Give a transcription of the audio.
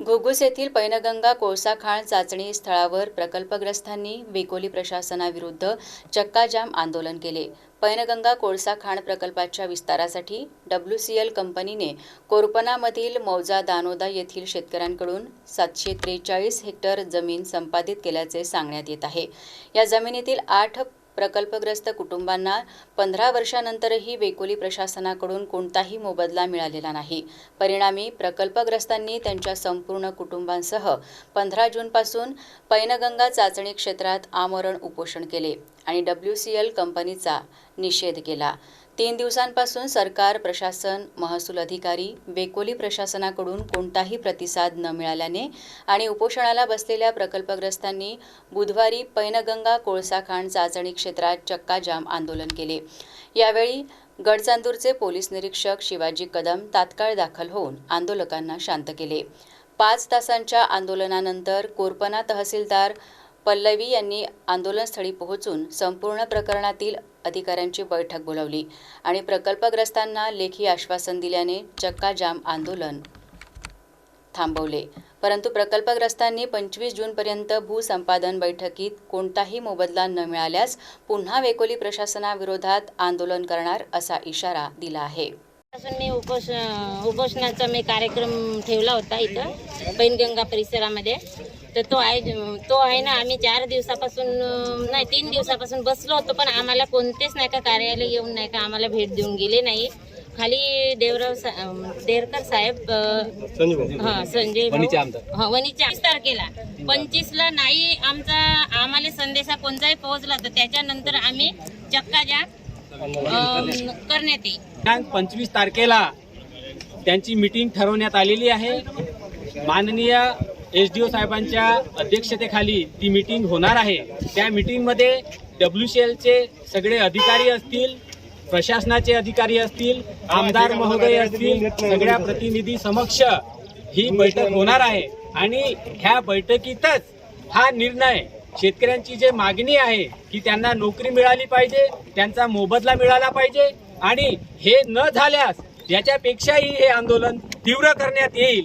घुगुस येथील पैनगंगा कोळसा खाण चाचणी स्थळावर प्रकल्पग्रस्तांनी वेकोली प्रशासनाविरुद्ध चक्काजाम आंदोलन केले. पैनगंगा कोळसा खाण प्रकल्पाच्या विस्तारासाठी डब्ल्यू सी एल कंपनीने कोरपनामधील मौजा दानोदा येथील शेतकऱ्यांकडून सातशे त्रेचाळीस हेक्टर जमीन संपादित केल्याचे सांगण्यात येत आहे. या जमिनीतील आठ प्रकल्पग्रस्त कुटुंबांना पंधरा वर्षानंतरही वेकोली प्रशासनाकडून कोणताही मोबदला मिळालेला नाही. परिणामी प्रकल्पग्रस्तांनी त्यांच्या संपूर्ण कुटुंबांसह पंधरा जूनपासून पैनगंगा चाचणी क्षेत्रात आमरण उपोषण केले आणि डब्ल्यू सी एल कंपनीचा निषेध केला. तीन दिवसांपासून सरकार प्रशासन महसूल अधिकारी वेकोली प्रशासनाकडून कोणताही प्रतिसाद न मिळाल्याने आणि उपोषणाला बसलेल्या प्रकल्पग्रस्तांनी बुधवारी पैनगंगा कोळसा खाण चाचणी क्षेत्रात चक्काजाम आंदोलन केले. यावेळी गडचांदूरचे पोलीस निरीक्षक शिवाजी कदम तात्काळ दाखल होऊन आंदोलकांना शांत केले. पाच तासांच्या आंदोलनानंतर कोरपना तहसीलदार पल्लवी यांनी आंदोलनस्थळी पोहोचून संपूर्ण प्रकरणातील अधिकाऱ्यांची बैठक बोलावली आणि प्रकल्पग्रस्तांना लेखी आश्वासन दिल्याने चक्काजाम आंदोलन थांबवले. परंतु प्रकल्पग्रस्तांनी पंचवीस जूनपर्यंत भूसंपादन बैठकीत कोणताही मोबदला न मिळाल्यास पुन्हा वेकोली प्रशासनाविरोधात आंदोलन करणार असा इशारा दिला आहे. मी उपोष उपोषणाचा मी कार्यक्रम ठेवला होता इथं पैनगंगा परिसरामध्ये. तर तो आहे तो आहे ना आम्ही चार दिवसापासून नाही तीन दिवसापासून बसलो होतो पण आम्हाला कोणतेच नाही का कार्यालय येऊन नाही का आम्हाला भेट देऊन गेले नाही. खाली देवराव देरकर साहेब हा संजय. हा वणीचे पंचवीस तारखेला पंचवीसला नाही आमचा आम्हाला संदेशा कोणताही पोहोचला तर त्याच्यानंतर आम्ही चक्काजाम अं, करण्यात येईल. पंचवीस तारखेला त्यांची मीटिंग ठरवण्यात आलेली आहे. माननीय एस डी ओ साहेबांच्या अध्यक्षतेखाली ती मीटिंग होणार आहे. त्या मीटिंगमध्ये डब्ल्यू सी एलचे सगळे अधिकारी असतील प्रशासनाचे अधिकारी असतील आमदार महोदय असतील सगळ्या प्रतिनिधी समक्ष ही बैठक होणार आहे. आणि ह्या बैठकीतच हा निर्णय शेतकऱ्यांची जे मागणी आहे की त्यांना नोकरी मिळाली पाहिजे त्यांचा मोबदला मिळाला पाहिजे आणि हे न झाल्यास याच्यापेक्षाही हे आंदोलन तीव्र करण्यात येईल.